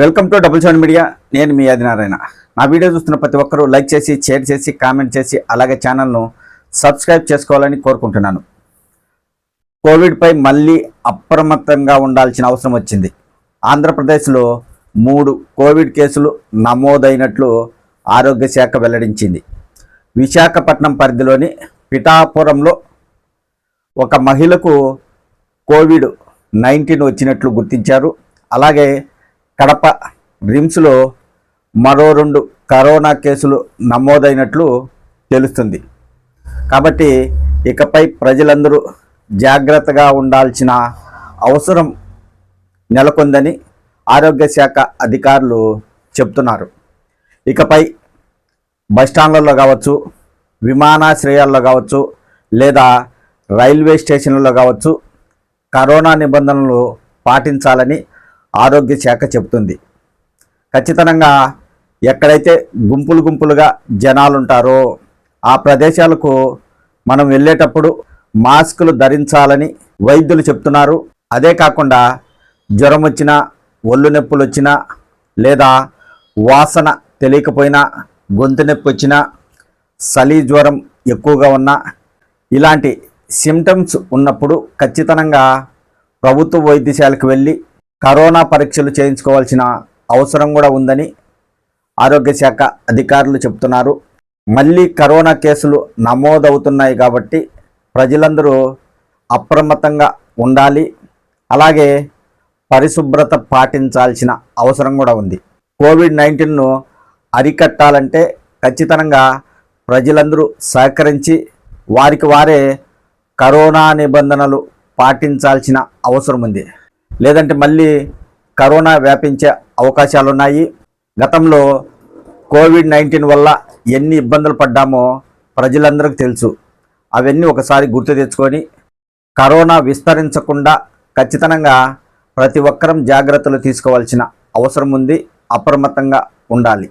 Welcome to double seven media. నేను మీ ఆదినారాయణ. నా వీడియో చూస్తున్న ప్రతి ఒక్కరూ లైక్ చేసి షేర్ చేసి కామెంట్ చేసి అలాగే ఛానల్ను సబ్స్క్రైబ్ చేసుకోవాలని కోరుకుంటున్నాను. కోవిడ్పై మళ్ళీ అప్రమత్తంగా ఉండాల్సిన అవసరం వచ్చింది. ఆంధ్రప్రదేశ్లో మూడు కోవిడ్ కేసులు నమోదైనట్లు ఆరోగ్య శాఖ వెల్లడించింది. విశాఖపట్నం పరిధిలోని పిఠాపురంలో ఒక మహిళకు కోవిడ్ నైన్టీన్ వచ్చినట్లు గుర్తించారు. అలాగే కడప రిమ్స్లో మరో రెండు కరోనా కేసులు నమోదైనట్లు తెలుస్తుంది. కాబట్టి ఇకపై ప్రజలందరూ జాగ్రత్తగా ఉండాల్సిన అవసరం నెలకొందని ఆరోగ్య శాఖ అధికారులు చెప్తున్నారు ఇకపై బస్టాండ్లలో కావచ్చు విమానాశ్రయాల్లో కావచ్చు లేదా రైల్వే స్టేషన్లలో కావచ్చు కరోనా నిబంధనలు పాటించాలని ఆరోగ్య శాఖ చెబుతుంది. ఖచ్చితంగా ఎక్కడైతే గుంపులు గుంపులుగా జనాలు ఉంటారో ఆ ప్రదేశాలకు మనం వెళ్ళేటప్పుడు మాస్కులు ధరించాలని వైద్యులు చెప్తున్నారు. అదే కాకుండా జ్వరం వచ్చినా ఒళ్ళు నొప్పులు వచ్చినా లేదా వాసన తెలియకపోయినా గొంతు నొప్పి వచ్చినా చలి జ్వరం ఎక్కువగా ఉన్నా ఇలాంటి సిమ్టమ్స్ ఉన్నప్పుడు ఖచ్చితంగా ప్రభుత్వ వైద్యశాలకు వెళ్ళి కరోనా పరీక్షలు చేయించుకోవాల్సిన అవసరం కూడా ఉందని ఆరోగ్య శాఖ అధికారులు చెప్తున్నారు మళ్ళీ కరోనా కేసులు నమోదవుతున్నాయి కాబట్టి ప్రజలందరూ అప్రమత్తంగా ఉండాలి. అలాగే పరిశుభ్రత పాటించాల్సిన అవసరం కూడా ఉంది. కోవిడ్ నైన్టీన్ను అరికట్టాలంటే ఖచ్చితంగా ప్రజలందరూ సహకరించి వారికి వారే కరోనా నిబంధనలు పాటించాల్సిన అవసరం ఉంది. లేదంటే మళ్ళీ కరోనా వ్యాపించే అవకాశాలు ఉన్నాయి గతంలో కోవిడ్ నైన్టీన్ వల్ల ఎన్ని ఇబ్బందులు పడ్డామో ప్రజలందరికీ తెలుసు. అవన్నీ ఒకసారి గుర్తు తెచ్చుకొని కరోనా విస్తరించకుండా ఖచ్చితంగా ప్రతి ఒక్కరం జాగ్రత్తలు తీసుకోవాల్సిన అవసరం ఉంది. అప్రమత్తంగా ఉండాలి.